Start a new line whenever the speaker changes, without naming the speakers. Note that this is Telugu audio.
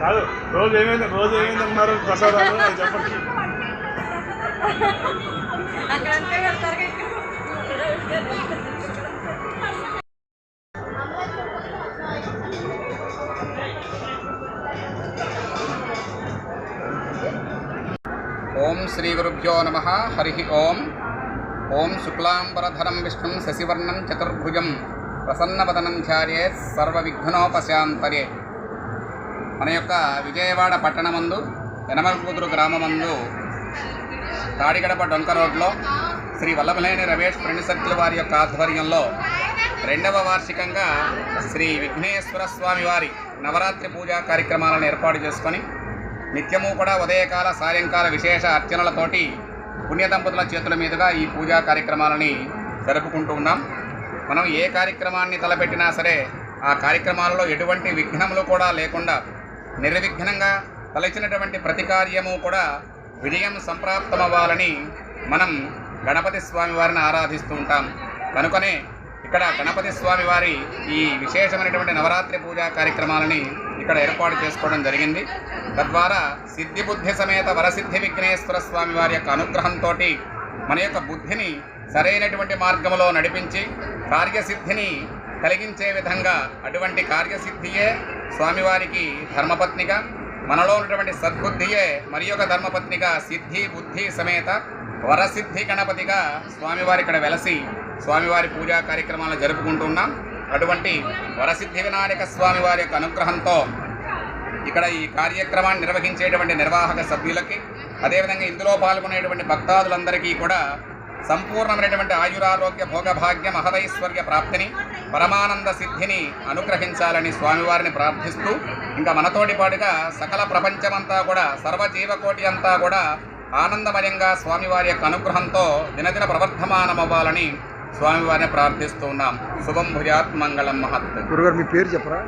కాదు రోజు ఏమైంది? రోజు ఏమైంది అన్నారు ప్రసాదాలు అది చెప్పండి
ఓం శ్రీ గురుభ్యో నమ. హరి ఓం. ఓం శుక్లాంబరధరం విష్ణుం శశివర్ణం చతుర్భుజం. ప్రసన్నవదనం సర్వ సర్వవిఘ్నోపశాంతరే మన యొక్క విజయవాడ పట్టణమందు యనమలకూతురు గ్రామమందు తాడిగడప డొంక రోడ్లో శ్రీ వల్లభలేని రమేష్ ఫ్రెండ్ సర్కిల్ వారి యొక్క ఆధ్వర్యంలో రెండవ వార్షికంగా శ్రీ విఘ్నేశ్వర స్వామి వారి నవరాత్రి పూజా కార్యక్రమాలను ఏర్పాటు చేసుకొని నిత్యము కూడా ఉదయకాల సాయంకాల విశేష అర్చనలతోటి పుణ్య దంపతుల చేతుల మీదుగా ఈ పూజా కార్యక్రమాలని జరుపుకుంటూ ఉన్నాం. మనం ఏ కార్యక్రమాన్ని తలపెట్టినా సరే ఆ కార్యక్రమాలలో ఎటువంటి విఘ్నములు కూడా లేకుండా నిర్విఘ్నంగా తలచినటువంటి ప్రతి కార్యము కూడా విజయం సంప్రాప్తమవ్వాలని మనం గణపతి స్వామి వారిని ఆరాధిస్తూ ఉంటాం. కనుకనే ఇక్కడ గణపతి స్వామి వారి ఈ విశేషమైనటువంటి నవరాత్రి పూజా కార్యక్రమాలని ఇక్కడ ఏర్పాటు చేసుకోవడం జరిగింది. తద్వారా సిద్ధి బుద్ధి సమేత వరసిద్ధి విఘ్నేశ్వర స్వామి వారి యొక్క అనుగ్రహంతో మన యొక్క బుద్ధిని సరైనటువంటి మార్గంలో నడిపించి కార్యసిద్ధిని కలిగించే విధంగా అటువంటి కార్యసిద్ధియే స్వామివారికి ధర్మపత్నిగా మనలో ఉన్నటువంటి సద్బుద్ధియే మరి యొక్క ధర్మపత్నిగా సిద్ధి బుద్ధి సమేత వరసిద్ధి గణపతిగా స్వామివారి ఇక్కడ వెలసి స్వామివారి పూజా కార్యక్రమాలు జరుపుకుంటున్నాం అటువంటి వరసిద్ధి వినాయక స్వామివారి యొక్క అనుగ్రహంతో ఇక్కడ ఈ కార్యక్రమాన్ని నిర్వహించేటువంటి నిర్వాహక సభ్యులకి అదేవిధంగా ఇందులో పాల్గొనేటువంటి భక్తాదులందరికీ కూడా సంపూర్ణమైనటువంటి ఆయురారోగ్య భోగభాగ్య మహదైశ్వర్య ప్రాప్తిని పరమానంద సిద్ధిని అనుగ్రహించాలని స్వామివారిని ప్రార్థిస్తూ ఇంకా మనతోటి పాటుగా సకల ప్రపంచమంతా కూడా సర్వజీవకోటి అంతా కూడా ఆనందమయంగా స్వామివారి యొక్క అనుగ్రహంతో దినదిన ప్రవర్ధమానమవ్వాలని స్వామివారిని ప్రార్థిస్తూ ఉన్నాం. శుభం భుజాత్ మంగళం మహత్.
గురుగారు మీ పేరు చెప్పరా?